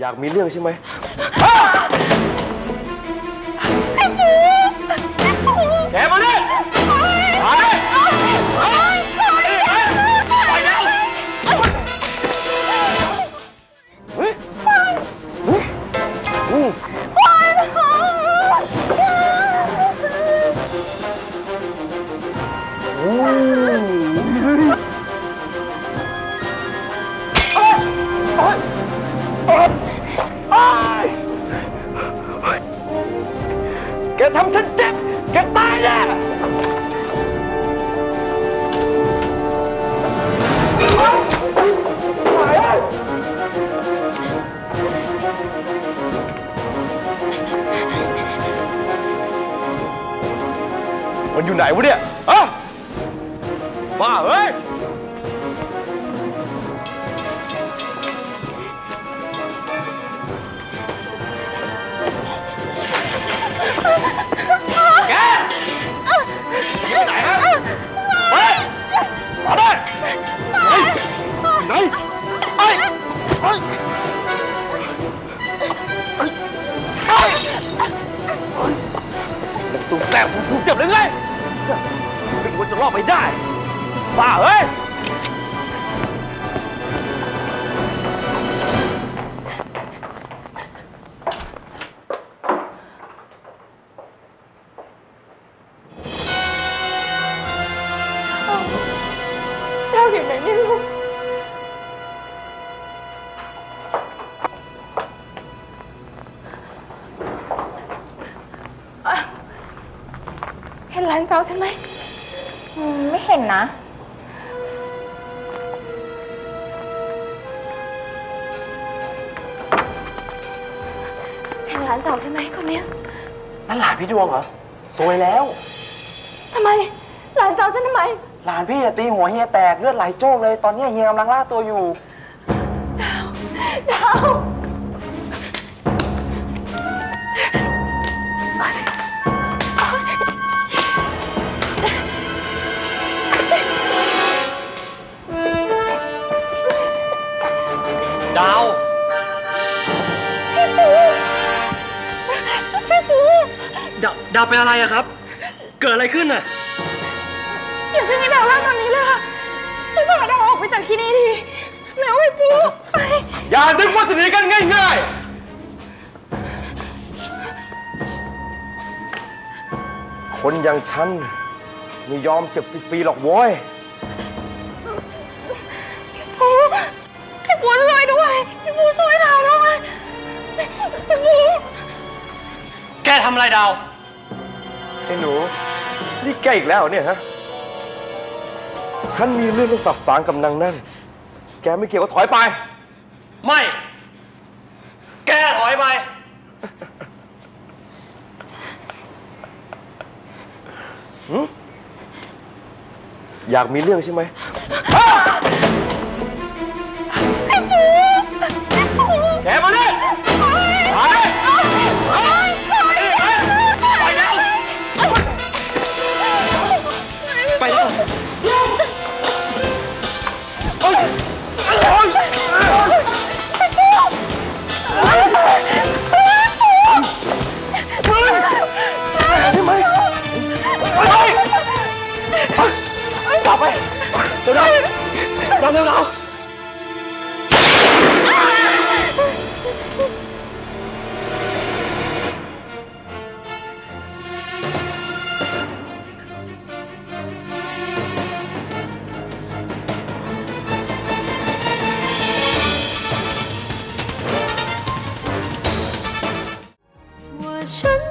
อยากมีเรื่องใช่ไหม แกมาดิไปไปแล้วเฮ้ยเฮ้ยอืมโอ้ยโแกทำฉันเจ็บ แกตายแน่มันอยู่ไหนวะเนี่ยอะบ้าเฮ้ย แล้วตุ้มแกล้งผมถูกจับเลยไงไม่คิดว่าจะรอดไปได้บ้าเฮ้ยดาวอยู่ไหนไม่รู้ เห็นหลานสาวฉันไหม อืมไม่เห็นนะ เห็นหลานสาวฉันไหมคนเนี้ยนั่นหลานพี่ดวงเหรอซวยแล้ว ทำไม หลานสาวฉันทำไม หลานพี่อะตีหัวเฮียแตกเลือดไหลโจกเลย ตอนนี้เฮียกำลังล่าตัวอยู่ ดาว ดาว ดาวดาวเป็นอะไรอะครับ เกิดอะไรขึ้นอะอย่าเพิ่งให้ดาวเล่าตอนนี้เลยค่ะฉันบอกดาวออกไปจากที่นี่ทีแล้วไอ้ปูไปอย่านึกว่าจะหนีกันง่ายๆ คนอย่างฉันไม่ยอมเจ็บฟรีๆหรอกโว้ย ทำอะไรดาว ไอ้หนู นี่แกอีกแล้วเหรอเนี่ยฮะ ฉันมีเรื่องต้องสับสางกับนางนั่น แกไม่เกี่ยวก็ถอยไป ไม่ แกถอยไปหึอยากมีเรื่องใช่ไหม 春